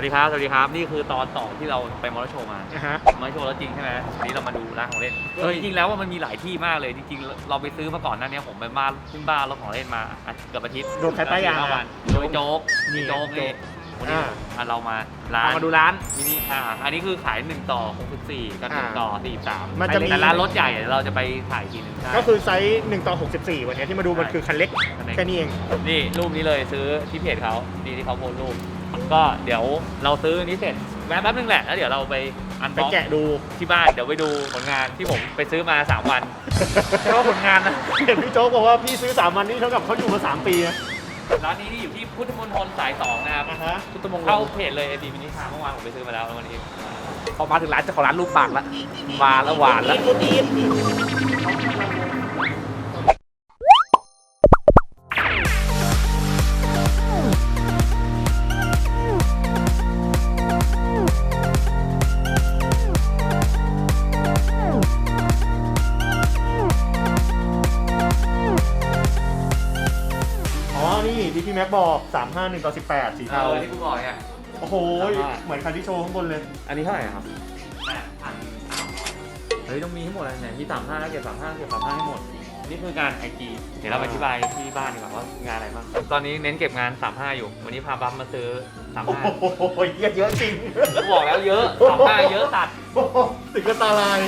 วัสดีครับ สวัสดีครับ นี่คือตอนต่อที่เราไปมอเตอร์โชว์มานะฮะ มอเตอร์โชว์แล้วจริงใช่ไหมวันนี้เรามาดูร้านของเล่นเออจริงๆแล้วว่ามันมีหลายที่มากเลย จริงๆ เราไปซื้อมาก่อนหน้านี้ผมไปบ้านขึ้นบ้านรถของเล่นมาอะเกือบอาทิตย์โดนใครป้ายยาสี่ห้วันโดยโจ๊กนี่โจ๊กนี่วันนี้อ่า อะเรามาร้าเอานมาดูร้าน มินิอ่าอันนี้คือขาย 1 ต่อ 64 กับอ่า1ต่อ 43มันจะมี แต่ร้านรถใหญ่เดี๋ยวเราจะไปถ่ายอีกทีหนึงใช่ ก็คือไซส์1ต่อ64 วันนี้ที่มาดูมันคือคันเล็ก คันเล็ก แค่นี้เอง นี่รูปนี้เลยซื้อที่เพจเขาดีที่เขาโพสต์รูป ก็เดี๋ยวเราซื้อนี้เสร็จแวะแป๊บนึงแหละแล้วเดี๋ยวเราไปอันไปบ็อกแกะดู ที่บ้านเดี๋ยวไปดูผลงานที่ผมไปซื้อมา 3 วันใช่ว่าผลงานนะเห็นพี่โจ๊กบอกว่าพี่ซื้อ 3 วันนี้เท่ากับเขาอยู่มา 3 ปีนะร้านนี้นี่อยู่ที่พุทธมณฑลสายสองนะครับอ่าฮะพุทธมณฑลเข้าเพจเลยไอดีมินิคาเมื่อวานผมไปซื้อมาแล้วแล้ววันนี้พอมาถึงร้านเจ้าของร้านรูปปากแล้วมาแล้วหวานแล้วอ๋อ สามห้าห1ต่อ18 สีเทาเออที่กูบอกเนี่ยโอ้โห เหมือนคันที่โชว์ข้างบนเลย อันนี้เท่าไหร่ครับ แปดพันเฮ้ยต้องมีทั้งหมดเลยเนี่ยมีสามห้าแล้วเก็บสามห้าเก็บสามห้าให้หมด นี่คือการไอทีเดี๋ยวเราอธิบายที่บ้านดีกว่าว่างานอะไรบ้าง ตอนนี้เน้นเก็บงานสามห้าอยู่ วันนี้พาบัมมาซื้อ โอ้โหเยอะเยอะจริง บอกแล้วเยอะสามห้าเยอะตัด ถึงก็ตาลาย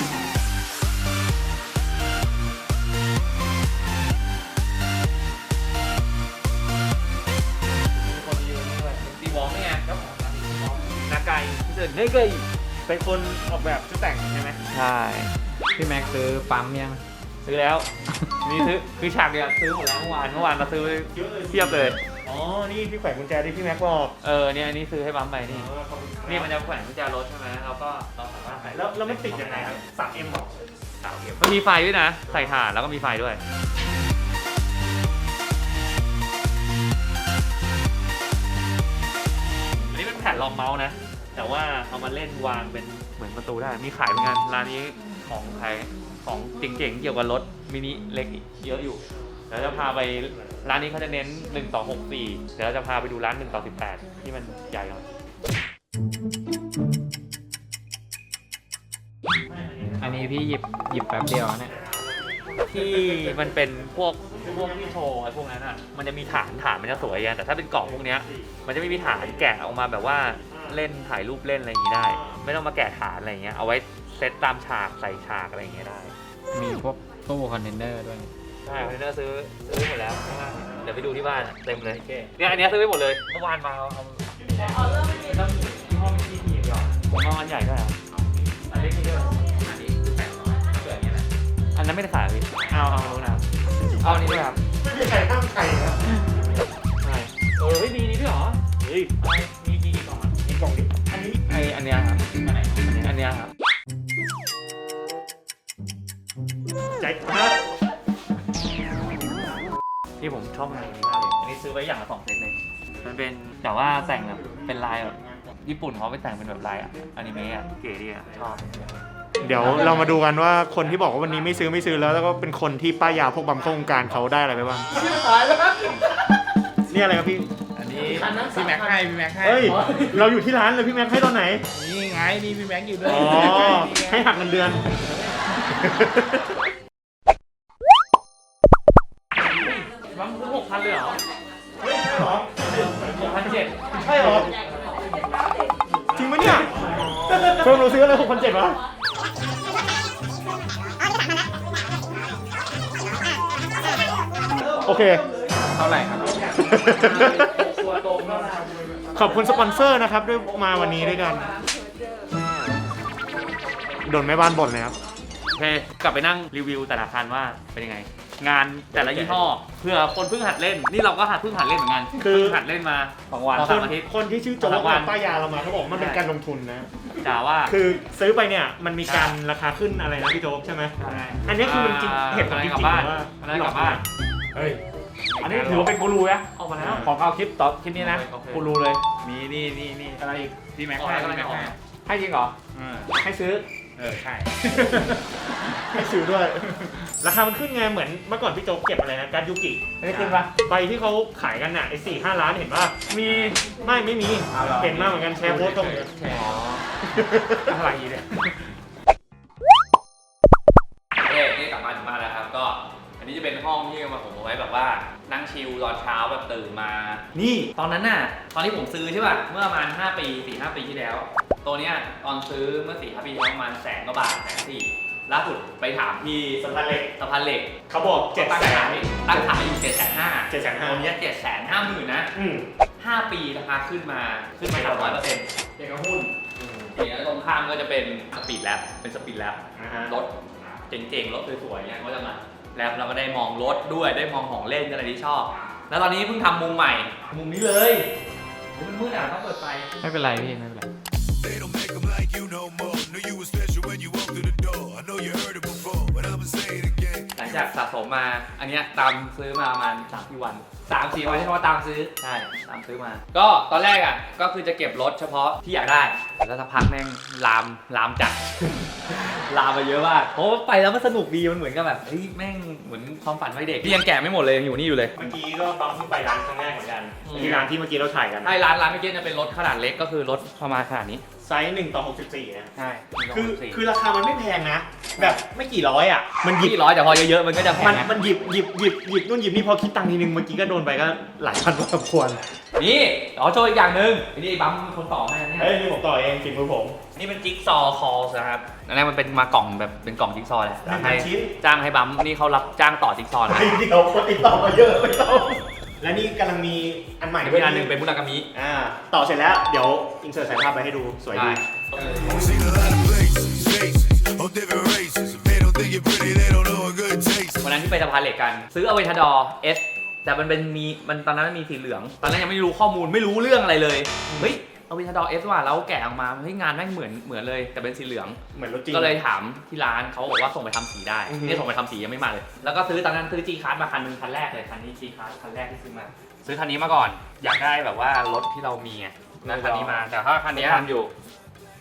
ก่ที่เกิดนี่เกยเป็นคนออกแบบชุดแต่งใช่ไหมใช่พี่แม็กซื้อปั๊มยัง ซื้อแล้ว นี่ซื้อคือฉากเดียวซื้อหมดแล้วเมื่อวานเมื่อวานเราซื้อเทียบเลย อ๋อ นี่ที่แขวนกุญแจที่พี่แม็กบอกเออเนี่ยอันนี้ซื้อให้บัมไปนี่อ๋อขอบคุณครับนี่มันจะแขวนกุญแจรถใช่ไหมเราก็เราสามารถใส่แล้วแล้วมันติดยังไงครับสักเอ็มหรอมันมีไฟด้วยนะ ใส่ถ่านแล้วก็มีไฟด้วยอันนี้เป็นแผ่นรองเมาส์นะ แต่ว่าเอามาเล่นวางเป็นเหมือนประตูได้ มีขายเหมือนกันร้านนี้ของใครของเจ๋งๆเกี่ยวกับรถมินิเล็กเยอะอยู่เดี๋ยวจะพาไปร้านนี้เขาจะเน้น1ต่อ6 4 เดี๋ยวเราจะพาไปดูร้าน1ต่อ18 ที่มันใหญ่หน่อยอันนี้พี่หยิบหยิบแป๊บเดียวเนี่ย ที่มันเป็นพวกพวกที่โชว์ไอ้พวกนั้นอะ มันจะมีฐานฐานมันจะสวยไงแต่ถ้าเป็นกล่องพวกเนี้ย มันจะไม่มีฐานแกะออกมาแบบว่า เล่นถ่ายรูปเล่นอะไรอย่างงี้ได้ ไม่ต้องมาแกะฐานอะไรอย่างเงี้ยเอาไว้เซตตามฉากใส่ฉากอะไรอย่างเงี้ยได้มีพวกตู้คอนเทนเนอร์ด้วย ใช่คอนเทนเนอร์ซื้อซื้อหมดแล้วข้างล่างเดี๋ยวไปดูที่บ้านอะเต็มเลยเนี่ยอันเนี้ยซื้อไปหมดเลยเมื่อวานมาเอาเอาต้องห้องที่ทีเดียวผมเอาอันใหญ่ด้วยครับอันเล็กนี่ด้วยอันนี้คือแปดร้อยเกิดอย่างเงี้ยแหละอันนั้นไม่ได้ขายพี่เอาเอารู้นะครับเอาอันนี้ด้วยครับไม่มีใครห้ามใครนะใช่เออเฮ้ยมีนี่ด้วยเหรอเฮ้ย นี้ไออันเนี้ยครับ อันไหนอันเนี้ยอันเนี้ยครับใจมากที่ผมชอบงานนี้มากเลย อันนี้ซื้อไว้อย่างละสองเซตเลย มันเป็นแต่ว่าแต่งแบบเป็นลายแบบญี่ปุ่นเขาไปแต่งเป็นแบบลายอะอนิเมะอะเก๋ดีอะชอบ เดี๋ยวเรามาดูกันว่าคนที่บอกว่าวันนี้ไม่ซื้อไม่ซื้อแล้วแล้วก็เป็นคนที่ป้ายยาพวกบัมเข้าวงการเขาได้อะไรไปบ้าง ตายแล้วครับนี่อะไรครับพี่ อันนี้พี่แม็กให้พี่แม็กให้เฮ้ย เราอยู่ที่ร้านเลยพี่แม็กให้ตอนไหน นี่ไงนี่พี่แม็กอยู่ด้วยอ๋อ ให้หักเงินเดือน บังซื้อหกพันเลยเหรอเฮ้ยใช่เหรอหกพันเจ็ดใช่เหรอ จริงไหมเนี่ยเพิ่มเราซื้ออะไรหกพันเจ็ดวะโอเค เท่าไหร่ครับตัวตรงก็ ขอบคุณสปอนเซอร์นะครับด้วยมาวันนี้ด้วยกัน โดนแม่บ้านบ่นเลยครับ โอเคกลับไปนั่งรีวิวแต่ละคันว่าเป็นยังไง งานแต่ละยี่ห้อเพื่อคนเพิ่งหัดเล่น นี่เราก็หัดเพิ่งหัดเล่นเหมือนกันคือ เพิ่งหัดเล่นมาสองวันสคอนงอาทิตย์ คนที่ชื่อโจ๊กสองวันป้ายาเรามาเขาบอกว่ามันเป็นการลงทุนนะจ๋าว่า คือซื้อไปเนี่ยมันมีการราคาขึ้นอะไรนะพี่โจ๊กใช่ไหม อันนี้คือมันจริงเหตุผลจริงกลับๆบ้านว่าอันนั้นกลับบ้าน เฮ้ย อันนี้ถือว่าเป็นกูรูนะออกมาแล้ว ของเอาคลิปต่อคลิปนี้นะโอเค กูรูเลยมีนี่นี่นี่อะไรอีกพี่แม็กให้ออกแล้วพี่แม็กออกให้แล้วให้จริงเหรออืมให้ซื้อ เออใช่ไม่ซื้อด้วย ราคามันขึ้นไงเหมือนเมื่อก่อนพี่โจ๊กเก็บอะไรนะการยูกิไม่ได้ขึ้นปะ ใบที่เขาขายกันน่ะไอ้สี่ห้าล้านเห็นป่ะมีไม่ไม่มีอ้าวเหรอ เห็นมากเหมือนกันแชร์โพสต์ตรงนี้อ๋ออะไรเนี่ยเอ๊ะนี่กลับมาถึงบ้านแล้วครับ ก็ อันนี้จะเป็นห้องที่มาผมเอาไว้แบบว่า นั่งชิลตอนเช้าแบบตื่นมา นี่ตอนนั้นน่ะ ตอนที่ผมซื้อใช่ป่ะ เมื่อประมาณ 5 ปี 4 5 ปีที่แล้ว ตัวเนี้ยตอนซื้อเมื่อ 4 5 ปีที่แล้วประมาณแสนกว่าบาทแสนสี่ล่าสุดไปถามที่สะพานเหล็กสะพานเหล็กเขาบอกเจ็ดตั้งแสขานยตั้งขายอยู่เจ็ดแสนห้า750,000ตัวเนี้เจ็ดแสนห้าหมื่นนะ อืมห้าปีราคาขึ้นมาขึ้นมาสามร้อยเปอร์เซ็นต์เกี่ยวกับหุ้นอย่างนี้ยตรงข้ามก็จะเป็นสปีดแลบเป็นสปีดแลบนะฮะรถเจ๋งๆรถสวยๆเนี่ยก็จะมา แล้วเราก็ได้มองรถด้วยได้มองของเล่นอะไรที่ชอบ แล้วตอนนี้เพิ่งทำมุมใหม่ มุมนี้เลยเฮ้ยมันมืดอะต้องเปิดไฟ ไม่เป็นไรพี่ไม่เป็นไร They don't make 'em like you no more. Knew you was special when you walked through the door. I know you heard it before, but I'ma say it again. หลังจากสะสมมาอันเนี้ยตามซื้อมาประมาณสามสี่วัน สามสี่วันที่เขาว่าตามซื้อ ใช่ตามซื้อมา ก็ตอนแรกอะก็คือจะเก็บรถเฉพาะที่อยากได้ แล้วสักพักแม่งลามลามจัด ลามมาเยอะมากเพราะว่าไปแล้วมันสนุกดีมันเหมือนกับแบบเฮ้ยแม่งเหมือนความฝันวัยเด็กที่ยังแก่ไม่หมดเลยยังอยู่นี่อยู่เลย เมื่อกี้ก็ปั๊มเพิ่งไปร้านครั้งแรกเหมือนกันอืม ที่ร้านที่เมื่อกี้เราถ่ายกันใช่ร้านร้านเมื่อกี้จะเป็นรถขนาดเล็กก็คือรถประมาณขนาดนี้ไซส์หนึ่งต่อหกสิบสี่นะใช่คือคือราคามันไม่แพงนะ แบบไม่กี่ร้อยอะ มันหยิบ ที่ร้อยแต่พอเยอะๆมันก็จะแพมังนนะมันหยิบหยิบหยิบหยิบนู่นหยิบนี่พอคิดตังค์ทีนึงเมื่อกี้ก็โดนไปก็หลายพันพอสมควร นี่อ๋อโชว์อีกอย่างหนึ่งอันนี้ไอ้บัมเป็นคนต่อให้นะเนี่ยเฮ้ยนี่ผมต่อเองฝีมือผม นี่เป็นจิ๊กซอว์คอลนะครับอันนี้มันเป็นมากล่องแบบเป็นกล่องจิ๊กซอว์แหละหนึ่งพัให้นชิ้น จ้างให้บัมนี่เขารับจ้างต่อจิ๊กซอว์นะไอ้ที่เขาคนติดต่อมาเยอะไม่ต้องและนี่กำลังมีอันใหม่อีกอันหนึ่งเป็นมุนากามิอ่าต่อเสร็จแล้วเดี๋ยวอินเสิร์ตสายภาพไปให้ดูสวยใช่ดี Seen a lot of places, faces, of different races. If they don't think you're pretty, they don't know a good taste. วันนั้นที่ไปสะพานเหล็กกัน ซื้ออเวนทาดอร์เอส แต่มันเป็นมีมันตอนนั้นมันมีสีเหลือง ตอนนั้นยังไม่รู้ข้อมูลไม่รู้เรื่องอะไรเลยเฮ้ยอเวนทาดอร์เอสว่ะแล้วแกะออกมาเฮ้ยงานแม่งเหมือนเหมือนเลย แต่เป็นสีเหลือง เหมือนรถจริง ก็เลยถามที่ร้านเขาบอกว่าส่งไปทำสีได้อือฮึ นี่ส่งไปทำสียังไม่มาเลย แล้วก็ซื้อตอนนั้นซื้อจีคาร์ดมาคันหนึงคันแรกเลยคันนี้จีคาร์ดคันแรกที่ซื้อมาซื้อคันนี้มาก่อน อยากได้แบบว่ารถที่เรามีไงนั่นคันนี้มาแต่ถ้าคันเนี้ยทำอยู่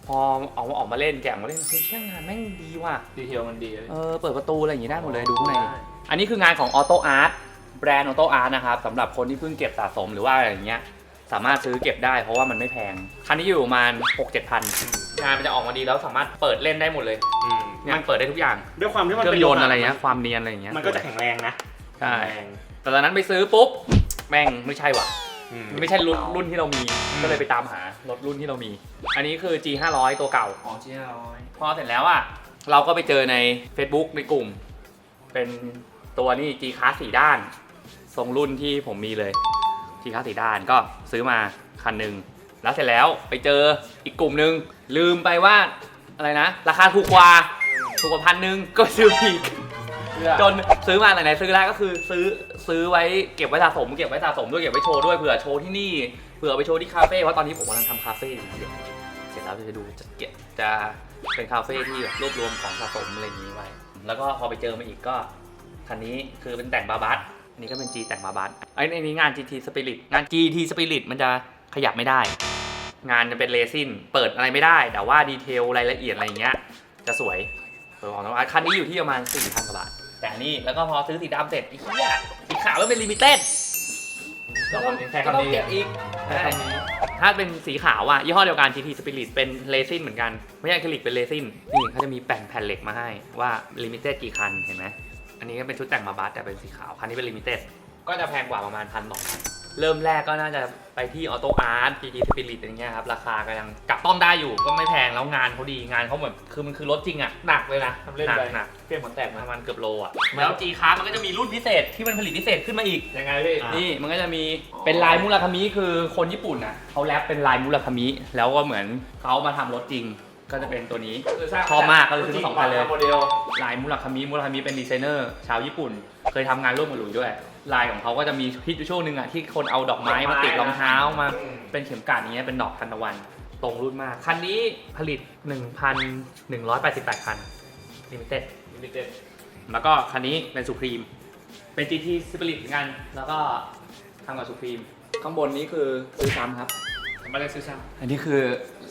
พอออกมาออกมาเล่นแกะออกมาเล่นเฮ้ยเชี่ยงานแม่งดีว่ะดีเทลมันดีเลยเออเปิดประตูอะไรอย่างงี้ได้หมดเลยดูข้างในดิอันนี้คืองานของ Auto Art แบรนด์ Auto Art นะครับสำหรับคนที่เพิ่งเก็บสะสมหรือว่าอะไรอย่างเงี้ยสามารถซื้อเก็บได้เพราะว่ามันไม่แพง คันนี้อยู่ประมาณ 6 7พันงานมันจะออกมาดีแล้วสามารถเปิดเล่นได้หมดเลยอืมเนี่ยมันเปิดได้ทุกอย่างด้วยความที่มันเครื่อเป็งนยนต์ถอะไรเงี้ยความเนียนอะไรอย่างเงี้ยมันก็จะแข็งแรงนะใช่แข็งแรง แต่ตอนนั้นไปซื้อปุ๊บแม่งไม่ใช่ว่ะอืมไม่ใช่รุ่นรุ่นที่เรามีอืมก็เลยไปตามหารถรุ่นที่เรามี อันนี้คือ G 5 0 0ตัวเก่าของเชี่ยร้อยพอเสร็จแล้วอะเราก็ไปเจอใน Facebook ในกลุ่ม เป็นตัวนี้ G Class สีด้าน ทรงรุ่นที่ผมมีเลย G Class สีด้านก็ซื้อมาคันหนึ่งแล้วเสร็จแล้วไปเจออีกกลุ่มหนึ่งลืมไปว่าอะไรนะ ราคาถูกกว่าถูกกว่าพันหนึ่งก็ซื้ออีกจนซื้อมาไหนๆซื้อแล้วก็คือซื้อซื้อไว้เก็บไว้สะสมเก็บไว้สะสมด้วยเก็บไว้โชว์ด้วยเผื่อโชว์ที่นี่เผื่อไปโชว์ที่คาเฟ่เพราะตอนนี้ผมกำลังทำคาเฟ่อยู่นะเดี๋ยวเสร็จแล้วจะดูจะเก็บจะเป็นคาเฟ่ที่แบบรวบรวมของสะสมอะไรอย่างนี้ไว้ แล้วก็พอไปเจอมาอีกก็คันนี้คือเป็นแต่งบาบัสอั นนี้ก็เป็น G แต่งบาบัสไอ้อันนี้งาน GT Spirit งาน GT Spirit มันจะขยับไม่ได้ งานจะเป็นเรซินเปิดอะไรไม่ได้ แต่ว่าดีเทลรายละเอียดอะไรอย่างเงี้ย จะสวยสวยของน้องอาร์ตคันนี้อยู่ที่ประมาณ4,000กว่าบาท แต่อันนี่แล้วก็พอซื้อสีดำเสร็จไอ้เหี้ยสีขาวแล้วเป็นลิมิเต็ดก็ต้องแค่ก็ต้องคำนี้เก็บอีกแค่คำนี้ถ้าเป็นสีขาวอะยี่ห้อเดียวกัน GT Spirit เป็นเรซินเหมือนกัน ไม่ใช่อะคริลิกเป็นเรซินนี่เขาจะมีแผ่นแผ่นเหล็กมาให้ว่าลิมิเต็ดกี่คันเห็นไหม อันนี้ก็เป็นชุดแต่งมาบัสแต่เป็นสีขาวคันนี้เป็นลิมิเต็ดก็จะแพงกว่าประมาณพันสองพันเริ่มแรกก็น่าจะไปที่ออโตอาร์ต GT Spirit อย่างเงี้ยครับ ราคาก็ยังจับต้องได้อยู่ก็ไม่แพงแล้วงานเขาดีงานเขาแบบคือมันคือรถจริงอะ หนักเลยนะทำเล่นหนักไปหนักเปลี่ยนหัวแตกปมาระมาณเกือบโลอะแล้ว G c a r มันก็จะมีรุ่นพิเศษที่มันผลิตพิเศษขึ้นมาอีก ยังไงพี่อะนี่มันก็จะมีเป็นลายมุราคามิคือคนญี่ปุ่นน่ะเขาแรปเป็นลายมุราคามิแล้วก็เหมือนเขามาทำรถจริง ก็จะเป็นตัวนี้ชอบมากก็เลยซื้อมาสองพันเลย โมเดล ลายมุราคามิมุราคามิเป็นดีไซเนอร์ชาวญี่ปุ่น เคยทำงานร่วมกับหลุยด้วย ลายของเขาก็จะมีฮิตอยู่ช่วงหนึ่งอะที่คนเอาดอกไม้มาติดรองเท้ามาเป็นเข็มกลัดอย่างเงี้ยเป็นดอกทานตะวัน ตรงรุ่นมาก คันนี้ผลิต 1,188 คันลิมิเต็ด ลิมิเต็ดแล้วก็คันนี้เป็นสุพรีม เป็น GT Spirit เหมือนกัน แล้วก็ทำกับสุพรีม ข้างบนนี้คือซื้อซ้ำครับมาเลยซื้อซ้อันนี้คือ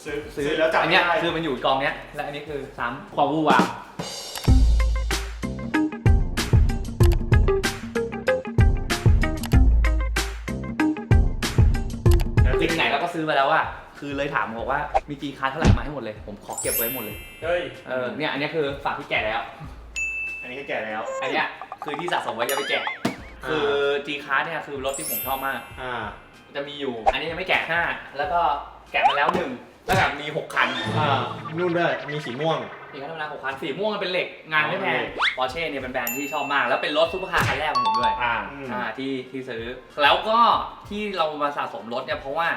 ซื้อซื้อแล้วจับอันไม่เนี้ยได้คือมันอยู่กองเนี้ยและอันนี้คือซ้ำความวู่วามำจริงไหนเราก็ซื้อมาแล้วอะคือเลยถามบอกว่ามีจีคาเท่าไหร่มาให้หมดเลย ผมขอเก็บไว้หมดเลยเฮ้ย เออเนี่ยอันเนี้ยคือฝากที่แก่แล้ว อันนี้ก็แก่แล้ว อันเนี้ยคือที่สะสมไว้จะไปแกะคือจีคาร์เนี่ยคือรถที่ผมชอบมาก อ่า จะมีอยู่ อันนี้ยังไม่แกะห้าแล้วก็แกะมาแล้วหนึ่ง แล้วแบบมีหกคันอ่านู่นด้วยมีสีม่วงมีคันธรรมดาหกคันสีม่วงมันเป็นเหล็กงานไม่แพงอ๋อปอร์เช่เนี่ยเป็นแบรนด์ที่ชอบมาก แล้วเป็นรถซุปเปอร์คาร์คันแรกของผมด้วยอ่าอืมอ่าที่ที่ซื้อ แล้วก็ที่เรามาสะสมรถเนี่ยเพราะว่า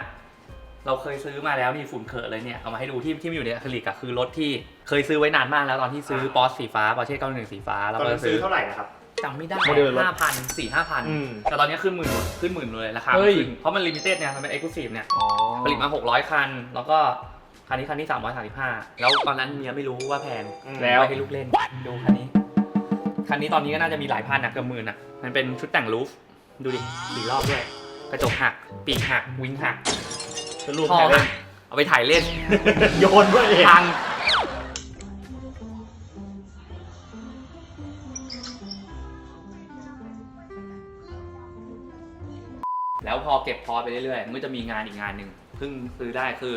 เราเคยซื้อมาแล้วนี่ฝุ่นเขอะเลยเนี่ยเอามาให้ดูที่ที่มันอยู่ในอะคริลิกอะคือรถที่เคยซื้อไว้นานมากแล้วตอนที่ซื้อปอร์ชสีฟ้าปอร์เช่911สีฟ้าตแล้วอนก็นั้นซื้ซื้ออเท่าไหร่นะครับ จำไม่ได้โมเดลรถห้าพันสี่ห้าพันอืมแต่ตอนนี้ขึ้นหมื่นหมดขึ้นหมื่นเลยราคาเฮ้ย ขึ้นเพราะมันลิมิเต็ดเนี่ยมันเป็นเอ็กซ์คลูซีฟเนี่ยอ๋อผลิตมา 600 คัน แล้วก็คันนี้คันที่335 แล้วตอนนั้นเมียไม่รู้ว่าแพงอืม แล้วไม่ให้ลูกเล่น ดูคันนี้ คันนี้ตอนนี้ก็น่าจะมีหลายพันนะเกือบหมื่นอะมันเป็นชุดแต่งรูฟ ดูดิสี่รอบด้วย กระจกหัก ปีกหัก วิงหักเป็นรูปท่อแค่เล่หันกเอาไปถ่ายเล่น โยนด้วยเอง พัง เก็บพอไปเรื่อยๆมันก็จะมีงานอีกงานหนึ่งเพิ่งซื้อได้คือ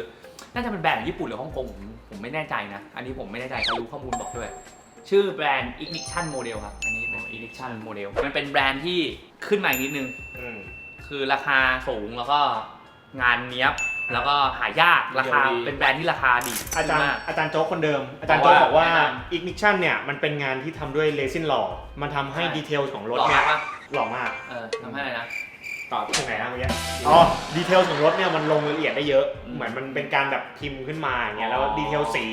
น่าจะเป็นแบรนด์ของญี่ปุ่นหรือฮ่องกงผมผมไม่แน่ใจนะ อันนี้ผมไม่แน่ใจใครรู้ข้อมูลบอกด้วย ชื่อแบรนด์ Ignition Model ครับ อันนี้เป็น Ignition Model มันเป็นแบรนด์ที่ขึ้นมาอีกนิดนึง อืม คือราคาสูงแล้วก็งานเนี้ยบแล้วก็หายากราคาดี เป็นแบรนด์ที่ราคาดีอาจารย์มาก อาจารย์โจ๊กคนเดิม อาจารย์โจ๊กบอกว่าบอกว่าแนะน ignition เนี่ยมันเป็นงานที่ทำด้วยเรซินหล่อ มันทำให้ใช่ ดีเทลของรถหล่อเนี่ยมากปะหล่อมาก เออทำให้อะไรนะ ต่อตรงไหนนะเมื่อกี้อ๋อดีเทลของรถเนี่ยมันลงรายละเอียดได้เยอะอืมเหมือนมันเป็นการแบบพิมพ์ขึ้นมาอย่างเงี้ยอ๋อแล้วดีเทลสี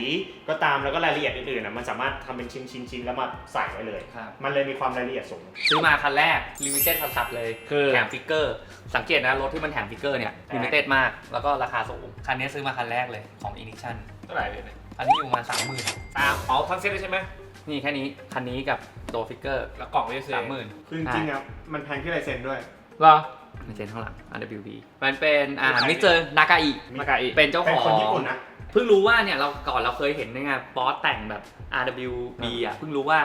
ก็ตามแล้วก็รายละเอียดอื่นๆนะมันสามารถทำเป็นชิ้นชิ้นชิ้นๆแล้วมาใส่ไว้เลย ครับ มันเลยมีความรายละเอียดสูง ซื้อมาคันแรกลิมิเต็ดสัสๆเลยคือแถมฟิกเกอร์ สังเกตนะ รถที่มันแถมฟิกเกอร์เนี่ยลิมิเต็ดมาก แล้วก็ราคาสูง คันนี้ซื้อมาคันแรกเลยของ Ignition เท่าไหร่เลยเนี่ยอันนี้อยู่ประมาณสามหมื่นตามอ๋อทั้งเซ็ตเลยใช่ไหมนี่แค่นี้คันนี้กับตัวฟิกเกอร์แล้วกล่องไม่ได้ซื้อสามหมื่นคือจริงๆอะมันแพงที่ลายเซ็นด้วย เหรอมัน เซ็นข้างหลัง RWB มันเป็นอ่ามิสเตอร์นากาอิมากาอีเป็นเจ้าเป็ขนอง คนญี่ปุ่นนะ เพิ่งรู้ว่าเนี่ยเราก่อนเราเคยเห็นในงานบอสแต่งแบบ RWB อะเพิ่งรู้ว่า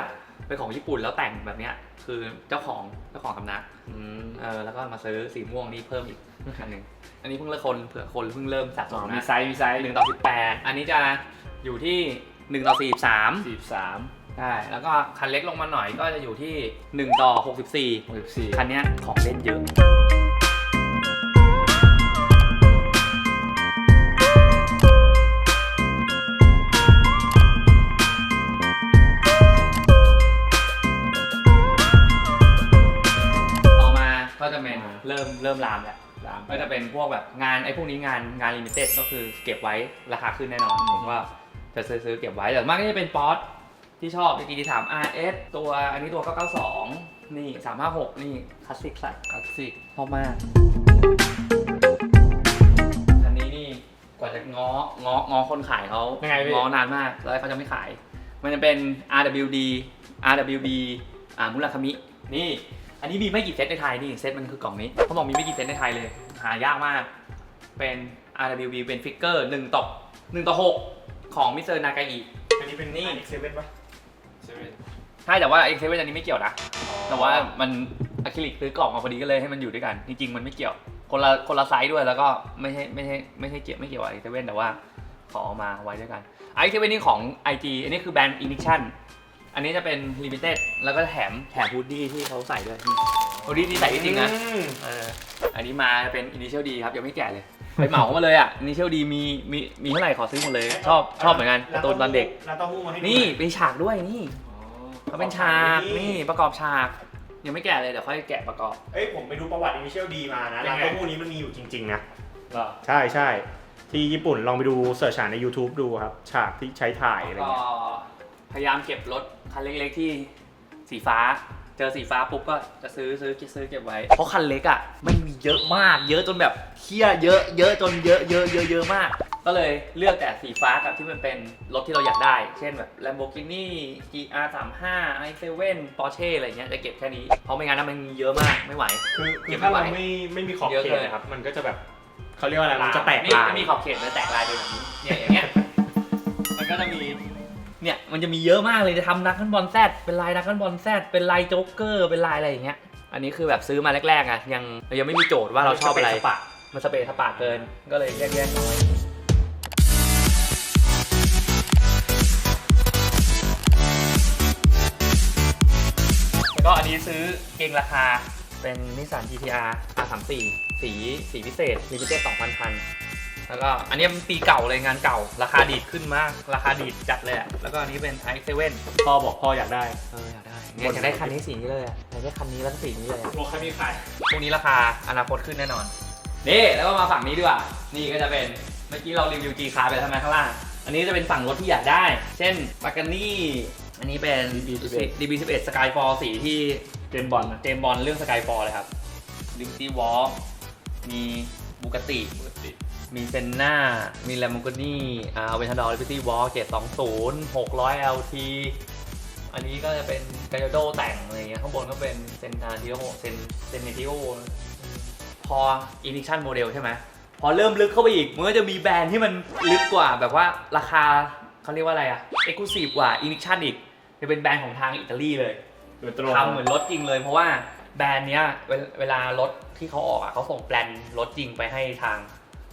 เป็นของญี่ปุ่นแล้วแต่งแบบเนี้ยคือเจ้าของเจ้าของสำนักอืมเออแล้วก็มาซื้อสีม่วงนี่เพิ่มอีกอันหนึ่งอันนี้เพิ่งเลิกคนเผื่อคนเพิ่งเริ่มสะสอ๋อมมีนะไซส์มีไซส์หนึ่งต่อสิบแปดอันนี้จะอยู่ที่หนึ่งต่อสี่สามสี่สิบสามใช่แล้วก็คันเล็กลงมาหน่อยก็จะอยู่ที่หนึ่งต่อหกสิบสี่หกสิบสี่คันเนี้ยของเล่นเยอะ มเริ่มลามแล้วสามก็จะเป็นพวกแบบงานไอ้พวกนี้งานงานลิมิเต็ดก็คือเก็บไว้ราคาขึ้นแน่นอนผมว่าจะซื้อซื้อเก็บไว้แต่มากก็จะเป็นป๊อตที่ชอบเมื่อกี้ที่ถาม RS ตัวอันนี้ตัว 992 นี่ 356 นี่คลาสสิกสัตว์คลาสสิกชอบมากอันนี้นี่กว่าจะง้อง้อง้อคนขายเขายังไงพี่ ง้อนานมากแล้วเขาจะไม่ขาย มันจะเป็น RWD RWB อ่ามุราคามิ นี่ อันนี้มีไม่กี่เซตในไทยนี่เซตมันคือกล่องนี้เขาบอกมีไม่กี่เซตในไทยเลย หายากมาก เป็น RWB เป็นฟิกเกอร์1ต่อ1ต่อ6ของมิสเตอร์นากาอิอันนี้เป็นนี่นี่เซเว่นปะใช่ไหมใช่แต่ว่า X7 อันนี้ไม่เกี่ยวนะ แต่ว่ามันอะคริลิกซื้อกล่องมาพอดีก็เลยให้มันอยู่ด้วยกัน จริงๆมันไม่เกี่ยว คนละคนละไซส์ด้วยแล้วก็ไม่ใช่ไม่ใช่ไม่ใช่เกี่ยวไม่เกี่ยวกับ X7 แต่ว่าขอเอามาไว้ด้วยกัน X7 นี่ของ IG อันนี้คือแบรนด์ Ignition อันนี้จะเป็น Limited แล้วก็แถมแถมฮูดดี้ที่เขาใส่ด้วยฮูดดี้ที่ใส่จริงๆนะอืมเอออันนี้มาเป็น Initial D ครับยังไม่แกะเลยไปเหมาเขามาเลยอะ Initial D มีมีมีเท่าไหร่ขอซื้อหมดเลย ชอบชอบเหมือนกันการ์ตูนตอนเด็ก แล้วเต้าหู้มาให้ดูนี่หอยเป็นฉากด้วยนี่อ๋อเขาเป็นฉากนี่ประกอบฉาก ยังไม่แกะเลยเดี๋ยวค่อยแกะประกอบ เอ้ยผมไปดูประวัติ Initial D มานะยัร้านงไงเต้าหู้นี้มันมีอยู่จริง ๆ นะเหรอใช่ใช่ที่ญี่ปุ่นลองไปดูเสิร์ชหาใน YouTube ดูครับ ฉากที่ใช้ถ่ายอะไรก็เงี้ย พยายามเก็บรถคันเล็กๆที่สีฟ้า เจอสีฟ้าปุ๊บก็จะซื้อซื้อซื้อเก็บไว้ เพราะคันเล็กอะมันมีเยอะมาก เยอะจนแบบเที่ยเยอะเยอะจนเยอะเยอะเยอะเยอะมาก ก็เลยเลือกแต่สีฟ้ากับที่มันเป็นรถที่เราอยากได้ เช่นแบบ Lamborghini GR35 i7 Porsche อะไรเงี้ยจะเก็บแค่นี้ เพราะไม่งั้นนะมันมีเยอะมากไม่ไหว คือเก็คือบไม่ถ้าไหว เราไม่ไม่มีขอบเยอะเขตเกิน นะครับ มันก็จะแบบเขาเรียกว่าอะไร มันจะแตกนี่ลายมันมีขอบเขตมันแตกลายเป็นแบบนี้เนี่ยอย่างเงี้ย มันก็จะมี เนี่ยมันจะมีเยอะมากเลยจะทำนักกันบอลแซดเป็นลายนักกันบอลแซดเป็นลายโจ๊กเกอร์เป็นลายอะไรอย่างเงี้ยอันนี้คือแบบซื้อมาแรกๆอะยังยังไม่มีโจทย์ว่าเราชอบอะไรมันสเปรย์สปาเกินก็เลยแยกๆน้อยแล้วก็อันนี้ซื้อเกงราคาเป็นนิสสัน GTR R34 สีสีพิเศษลิมิเต็ด2,000คัน แล้วก็อันนี้เป็นปีเก่าเลยงานเก่า ราคาดีดขึ้นมาก ราคาดีดจัดเลยอะแล้วก็อันนี้เป็น i7 พ่อบอกพ่ออยากได้ เอออยากได้เนี่ยอยากได้คันนี้สีนี้เลยอะอยากได้คันนี้แล้วก็สีนี้เลยอะโลคันนี้ขายพวกนี้ราคาอนาคตขึ้นแน่นอนนี่แล้วก็มาฝั่งนี้ดีกว่า นี่ก็จะเป็นเมื่อกี้เรารีวิว G คาร์ไปทำไมข้างล่าง อันนี้จะเป็นฝั่งรถที่อยากได้ เช่นปากานี่ อันนี้เป็น DB11 DB11 Skyfall สีที่เจมส์บอลนะ เจมส์บอลเรื่อง Skyfall เลยครับ Liberty Walk มีบูกติ มีเซนนามี Lamborghini อ่าเอาเป็นทันดอร์ Liberty Walk 720 600 LT อันนี้ก็จะเป็นกาโยโดแต่งอะไรเงี้ย ข้างบนก็เป็นเซนทาทิโอเซนเซนเนติโอพอ Ignition Model ใช่ไหม พอเริ่มลึกเข้าไปอีก มันก็จะมีแบรนด์ที่มันลึกกว่าแบบว่าราคาเขาเรียกว่าอะไรอะ Exclusive กว่า Ignition อีก จะเป็นแบรนด์ของทางอิตาลีเลยโดยตรงทำเหมือนรถจริงเลย เพราะว่าแบรนด์เนี้ยเวลเวลารถที่เขาออกอะเขาส่งแปลนรถจริงไปให้ทาง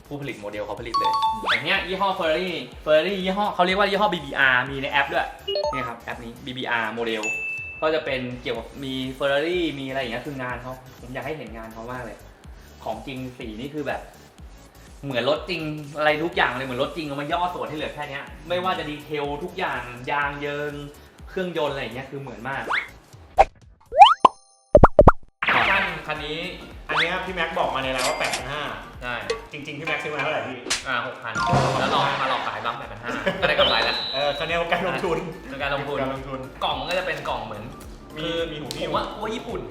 ผู้ผลิตโมเดลเขาผลิตเลย อย่างเนี้ยยี่ห้อ Ferrari Ferrari ยี่ห้อเขาเรียกว่ายี่ห้อ BBR มีในแอปด้วยนี่ครับแอปนี้ BBR โมเดลก็จะเป็นเกี่ยวกับมี Ferrari มีอะไรอย่างเงี้ยคืองานเขาผมอยากให้เห็นงานเขามากเลย ของจริงสีนี่คือแบบ เหมือนรถจริงอะไรทุกอย่างเลยเหมือนรถจริงเอามาย่อส่วนให้เหลือแค่นี้ไม่ว่าจะดีเทลทุกอย่างยางเยิงเครื่องยนต์อะไรอย่างเงี้ยคือเหมือนมากคันคันนี้ อันเนี้ยพี่แม็กบอกมาในแล้วว่า8 5 0ใช่0จริง ๆ พี่แม็กซื้อมาเท่าไหร่พี่ อ่าหกพันแล้วลองมาลองขายบ้างแปดพันห้าก็ได้กำไรแล้วเออคันนี้ว่าการลงทุนเป็นการลงทุน การลงทุน กล่องมันก็จะเป็นกล่องเหมือนมีคือมีหูผหิ้วมว่าว่าญี่ปุ่น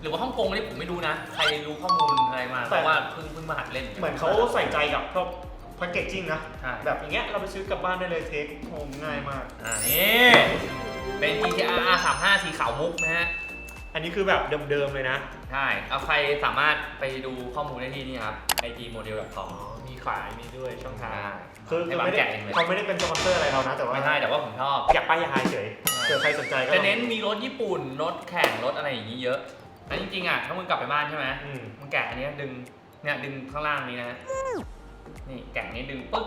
หรือว่าฮ่องกงนี่ผมไม่รู้นะ ใครรู้ข้อมูลอะไรมาเพราะว่าเพิ่งเพิ่งมาหัดเล่น เหมือนเขาใส่ใจกับพวกแพคเกจจิ้งนะ ใช่ แบบอย่างเงี้ยเราไปซื้อกลับบ้านได้เลยเทคโฮมง่ายมาก อ่านี่เป็น GTR 35สีขาวมุกนะฮะ อันนี้คือแบบเดิมๆเลยนะ ใช่เอาใครสามารถไปดูข้อมูลได้ที่นี่ครับ itmodel.com มีขายมีด้วยช่องทางอ่าคือให้คือบางไม่ได้แกะเองเลย เขาไม่ได้เป็นสปอนเซอร์อะไรเรานะ แต่ว่าไม่ใช่แต่ว่าผมชอบ อยากป้ายยาเฉยเผื่อใครสนใจก็จะเน้นมีรถญี่ปุ่น รถแข่งรถอะไรอย่างนี้เยอะอันจริงๆอะถ้ามึงกลับไปบ้านใช่ไหมอืมมึงแกะอันเนี้ยดึงเนี่ยดึงข้างล่างนี้นะนี่แกะนี้ดึงปึ๊ก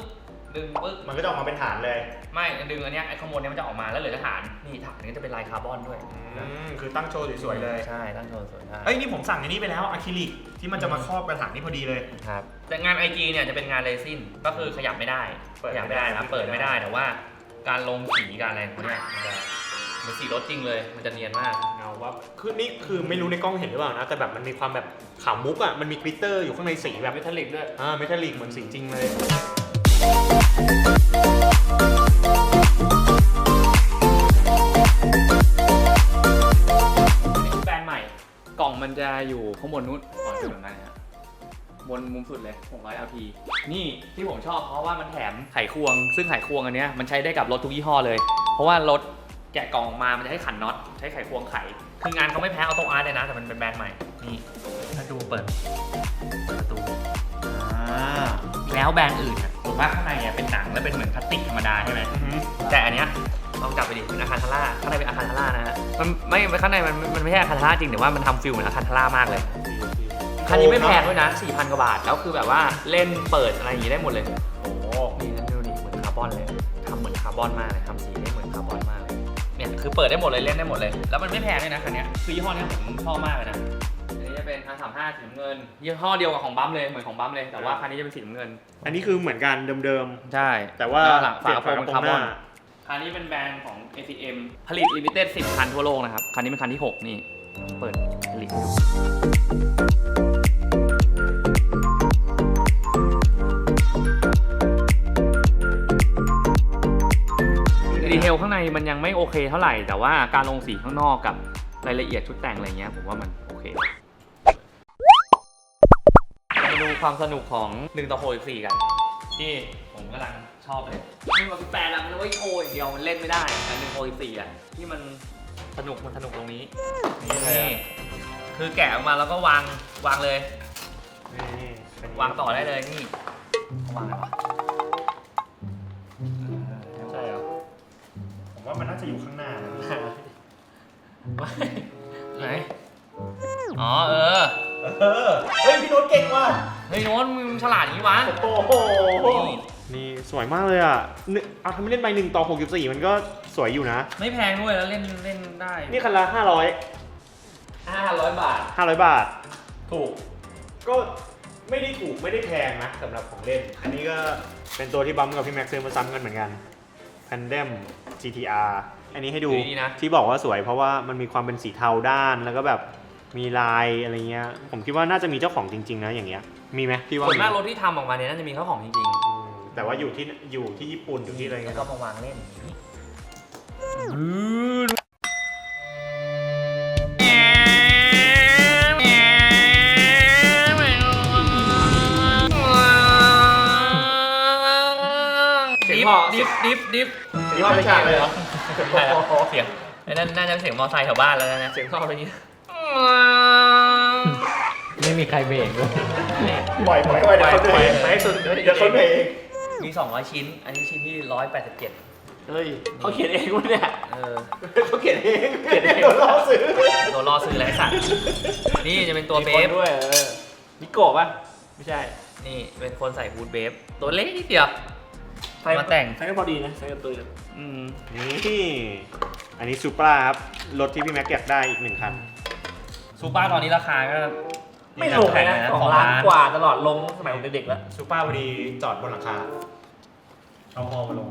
ดึงปึ๊กมันก็จะออกมาเป็นฐานเลย ไม่ดึงอันเนี้ยไอ้ข้างบนเนี้ยมันจะออกมาแล้วเหลือแต่ฐานนี่ฐานนี้จะเป็นลายคาร์บอนด้วยอืมคือตั้งโชว์สวยๆเลยใช่ตั้งโชว์สวยได้เอ้ยนี่ผมสั่งอันนี้ไปแล้วอะคริลิกที่มันจะมาครอบกระถางนี่พอดีเลย ครับแต่งาน IG เนี่ยจะเป็นงานเรซินก็คือขยับไม่ได้เปิดขยับไม่ได้ไม่ได้นะเปิดไม่ได้แต่ว่า การลงสีการอะไรของเนี่ยมันจะเหมือนสีรถจริงเลย มันจะเนียนมากเงาว่าคือนี่คือไม่รู้ในกล้องเห็นหรือเปล่านะแต่แบบมันมีความแบบขาวมุกอะมันมีกลิตเตอร์อยู่ข้างในสีแบบเมทัลลิกด้วยอ่าเมทัลลิกเหมือนสีจริงเลย จะอยู่ข้างบนนู้นก่อนจะแบบนั้นนะฮะบนมุมสุดเลย600 LT นี่ที่ผมชอบเพราะว่ามันแถมไขควง ซึ่งไขควงอันเนี้ยมันใช้ได้กับรถทุกยี่ห้อเลย เพราะว่ารถแกะกล่องออกมา มันจะให้ขันน็อตใช้ไขควงไข คืองานเขาไม่แพ้ออโตอาร์ตเลยนะ แต่มันเป็นแบรนด์ใหม่ นี่ถ้าดูเปิดเปิดประตูอ่าแล้วแบรนด์อื่นอะผมว่าข้างในอะเป็นหนังแล้วเป็นเหมือนพลาสติกธรรมดาใช่ไหมอือหือแต่อันเนี้ย ลองจับไปดิเป็นอาคารทาร่าข้างในเป็นอาคารทาร่านะฮะมันไม่ข้างในมันมันไม่ใช่อาคารทาร่าจริงแต่ว่ามันทำฟิลเหมือนอาคารทาร่ามากเลยคันนี้ไม่แพงด้วยนะ4,000กว่าบาทแล้วคือแบบว่าเล่นเปิดอะไรอย่างงี้ได้หมดเลยโอ้โหนี่นั่นดูนี่เหมือนคาร์บอนเลยทำเหมือนคาร์บอนมากเลยทำสีได้เหมือนคาร์บอนมากเลยเนี่ยคือเปิดได้หมดเลยเล่นได้หมดเลย แล้วมันไม่แพงด้วยนะคันเนี้ยคือยี่ห้อเนี้ยผมชอบมากเลยนะอันนี้จะเป็นคันสามห้าสีน้ำเงินยี่ห้อเดียวกับของบัมเลยเหมือนของบัมเลยแต่ว่าคันนี้จะเป็นสีน้ำเงิน อันนี้คือเหมือนกันเดิมใช่ๆแต่ว่าหลังเปลี่ฝายนกระโปรงฝากเป็นระโปรคางร์บอนหน้า คันนี้เป็นแบรนด์ของ ATM ผลิตลิมิเต็ด10 คันทั่วโลกนะครับ คันนี้เป็นคันที่ 6 นี่ เปิดผลิตดีเทลข้างในมันยังไม่โอเคเท่าไหร่ แต่ว่าการลงสีข้างนอกกับรายละเอียดชุดแต่งอะไรเงี้ยผมว่ามันโอเคมาดูความสนุกของ1ต่อ64กัน ที่ ผมกำลังชอบเลยมันแบบแปลแล้วมันไว้โชว์อย่างเดียวมันเล่นไม่ได้แต่หนึ่งโอสี่อะที่มันสนุกมันสนุกตรงนี้นี่เลยนี่คือแกะออกมาแล้วก็วางวางเลยนี่วางต่อได้เลยนี่วางไงวะใช่เหรอผมว่ามันน่าจะอยู่ข้างหน้านะไหนอ๋อเออเออเฮ้ยพี่โน้ตเก่งว่ะเฮ้ยโน้ตมึงฉลาดอย่างนี้วะโอ้โหนี่นี่ สวยมากเลยอะนึกเอาทำไมเล่นใบหนึ่งต่อ 64 มันก็สวยอยู่นะ ไม่แพงด้วยแล้วเล่นเล่นได้นี่คันละ500 ห้าร้อยบาท 500 บาท ถูก ก็ไม่ได้ถูกไม่ได้แพงนะสำหรับของเล่น อันนี้ก็เป็นตัวที่บัมกับพี่แม็กซ์ซื้อมาซ้ำกันเหมือนกัน Tandem GTR อันนี้ให้ดูดีนะ ที่บอกว่าสวยเพราะว่ามันมีความเป็นสีเทาด้านแล้วก็แบบมีลายอะไรเงี้ย ผมคิดว่าน่าจะมีเจ้าของจริง ๆ นะอย่างเงี้ย มีไหมพี่ว่าส่วนมากมีรถที่ทำออกมาเนี่ยน่าจะมีเจ้าของจริงอืม แต่ว่าอยู่ที่อยู่ที่ญี่ปุ่นอยู่ที่อะไรๆเงี้แล้วยก็มาวางเล่นอย่างนี้ดิฟดิฟดิฟดิฟยี่ห้อไม่ใช่เลยเหรอใช่แล้วเสียงไอ้นั่นน่าจะเป็นเสียงมอไซค์แถวบ้านแล้วนะ เสียงท่ออะไรอย่างนี้ ไม่มีใครเบรกด้วย ปล่อยปล่อยปล่อยเดี๋ยวเขาเหนื่อยไปให้สุดเดี๋ยวเขาเหนื่อยเอง มี 200 ชิ้น อันนี้ชิ้นที่ 187 เฮ้ยเขาเขียนเองวะเนี่ยเออ เขาเขียนเองเขียนเองโดนล่อซื้อตัวรอซื้อแล้วไอ้สัตว์ นี่จะเป็นตัวเบมีคนฟ ด้วยเออมิโกะป่ะ ไม่ใช่นี่เป็นคนใส่ฮูดเบฟ ตัวเล็กนิดเดียว มาแต่ง ใช้ก็พอดีนะใช้กับตัวอืมนี่อันนี้ซูปราครับรถที่พี่แม็กอยากได้อีกหนึ่งคันซูเปอร์ตอนนี้ราคาก็ ไม่ลงเลยนะสองล้านกว่าตลอดลงสมัยผมเด็กๆแล้วซูปราพอดีจอดบนหลังคาเอาฮอมาลง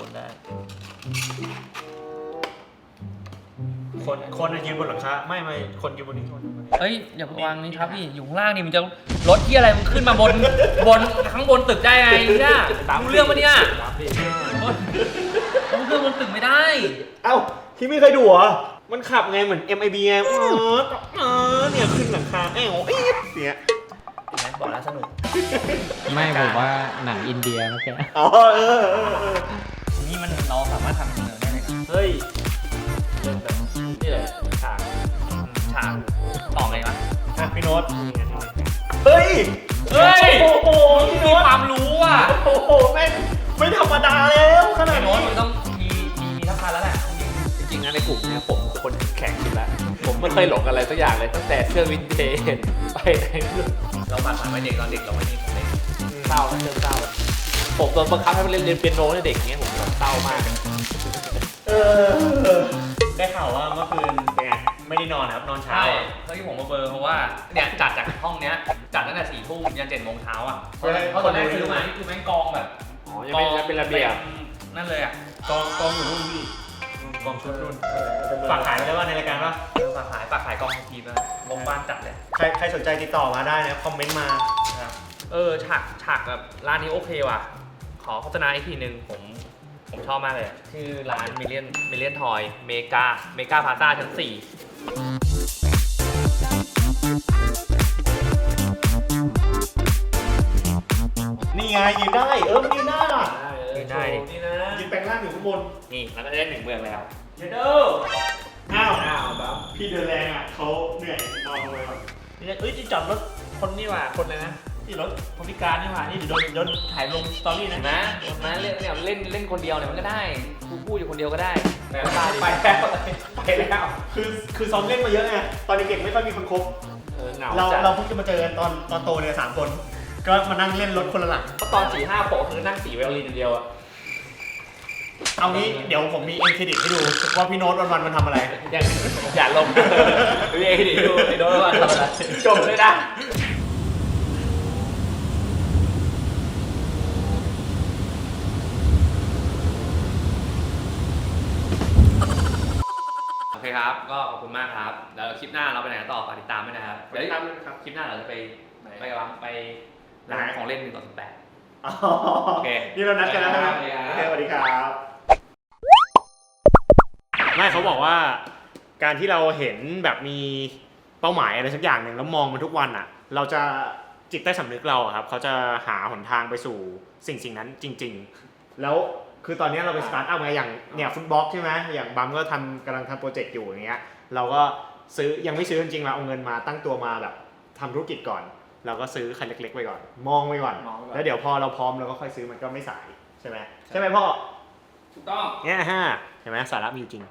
บนได้ คนคนอะยืนบนหลังคาไม่ไม่คนยืนบนนี้คนเฮ้ยอย่าไปวางนี่ครับพี่อยู่ข้างล่างนี่มันจะรถที่อะไรมันขึ้นมาบนบนข้างบนตึกได้ไงเนี่ยรู้เรื่องปะเนี่ยต้องขึ้นบนตึกไม่ได้ เอ้าที่ไม่เคยดูเหรอ มันขับไงเหมือน MIB ไงเออเออเนี่ยขึ้นหลังคาแอ้วอี๊ดเนี่ยเห็นไหมบอกแล้วสนุกไม่ผมว่าหนังอินเดียเมื่อกี้อ๋อเออเออเออนี่มันเราสามารถทำเป็นเมืองได้เลยนะเฮ้ยเล่นแบบนี่แหละฉากอืมฉากต่อไงวะอะพี่โน้ตเฮ้ยเฮ้ยโอ้โหพี่มีโน้ตความรู้อะโอ้โหแม่งไม่ธรรมดาแล้วขนาไอ้ดโน้ตนี้มันต้องมีมีมีทักษะแล้วแหละจ ริงๆนะในกลุ่มเนี่ยผมคือคนแข็งสุดแล้ว ผมไม่เคยหลงอะไรสักอย่างเลยตั้งแต่เครื่องวินเทจไปไหนไม่รู้เราฝากฝังไว้เด็กตอนเด็กเราไม่นี่เด็กเศร้านะเรื่องเศร้าผมโดนบังคับให้มันเรียนเรียนเปียโนตั้งแต่เด็กเงี้ยผมเศร้ามาก เออ ได้ข่าวว่าเมื่อคืนเป็นไงไม่ได้นอนนะครับนอนเช้าใช่อะเขาที่ผมมาเบอร์เพราะว่าเนี่ยจัดจากห้องเนี้ยจัดตั้งแต่สี่ทุ่มยันเจ็ดโมงเช้าอะเฮ้ยเพราะตอนแรกซื้อมานี่คือแม่งกองแบบอ๋อยังไม่ยังเป็นระเบียบ นั่นเลยอะกองกองอยู่นู่นพี่ กองชุดนู่นฝากขายไปได้ว่าในรายการว่าเออฝากขายฝากขายกองทีมนะลงบ้านจัดเลย ใครใครสนใจติดต่อมาได้นะคอมเมนต์มานะครับเออฉากฉากแบบร้านนี้โอเคว่ะ ขอโฆษณาอีกทีหนึ่งผมผมชอบมากเลยอะชื่อร้านมิเลียนมิเลียนทอยเมกาเมกาพาซาชั้นสี่นี่ไงยืนได้ เออมันยืนได้ยืน ได้ดิ นี่นะยืนแปลงร่างอยู่ข้างบนนี่แล้วก็ได้หนึ่งเมืองแล้วเยเดอร์อ้าวอ้าวบัมพี่เดินแรงอะเขาเหนื่อยนอนลงไปก่อนนี่เอ้ยที่จอดรถคนนี่หว่าคนเลยนะ ที่รถคนพิการนี่หว่านี่เดี๋ยวโดนโดนถ่ายลงสตอรี่เห็นะ นไหมเห็นไหมเล่นเนี่ยเล่นเล่นคนเดียวเนี่ยมันก็ได้พูดพูดอยู่คนเดียวก็ได้ไปก็แล้วได้ดิไปแล้วไปแล้วคือคือซ้อมเล่นมาเยอะไงตอนเด็กๆไม่ค่อยมีคนคบ เออเหงาเราจัดเราเพิ่งจะมาเจอกันตอนตอนโตเนี่ยสามคน ก็มานั่งเล่นรถคนละหลัง เพราะตอนสี่ห้าโผคือนั่งสีไวโอลินอย่างเดียวอะ เอางี้เดี๋ยวผมมีเอ็นเครดิตให้ดูว่าพี่โน้ตวันๆมันทำอะไร อย่างอย่าลงดูเองดิดูไอ้โดนว่าทำอะไรจบเลยนะโอเคครับ ก็ขอบคุณมากครับแล้วคลิปหน้าเราไปไหนกันต่อฝากติดตามด้วยนะครับเดี๋ยวติดตามด้วยนะครับ คลิปหน้าเราจะไปไปวางไปร้านของเล่นหนึ่งต่อสิบแปดอ๋อโอเค นี่เรานัดกันแล้วนะครับสวัสดีครับ โอเคสวัสดีครับ ไม่เขาบอกว่า การที่เราเห็นแบบมีเป้าหมายอะไรสักอย่างหนึ่งแล้วมองมันทุกวันอะ เราจะจิตใต้สำนึกเราอะครับเขาจะหาหนทางไปสู่สิ่งสิ่งนั้นจริง ๆ แล้วคือตอนนี้เราเป็นสตาร์ทอัพไงอย่างเนี่ยฟุตบอลใช่ไหมอย่างบัมก็ทำกำลังทำโปรเจกต์อยู่อย่างเงี้ยเราก็ซื้อยังไม่ซื้อจริงๆเราเอาเงินมาตั้งตัวมาแบบทำธุรกิจก่อน เราก็ซื้อคันเล็กๆไปก่อน มองไปก่อน มองไปก่อน แล้วเดี๋ยวพอเราพร้อมเราก็ค่อยซื้อมันก็ไม่สายใช่ไหมใช่ไหมพ่อถูกต้อง เนี่ยฮะเห็นไหมสาระมีอยู่จริง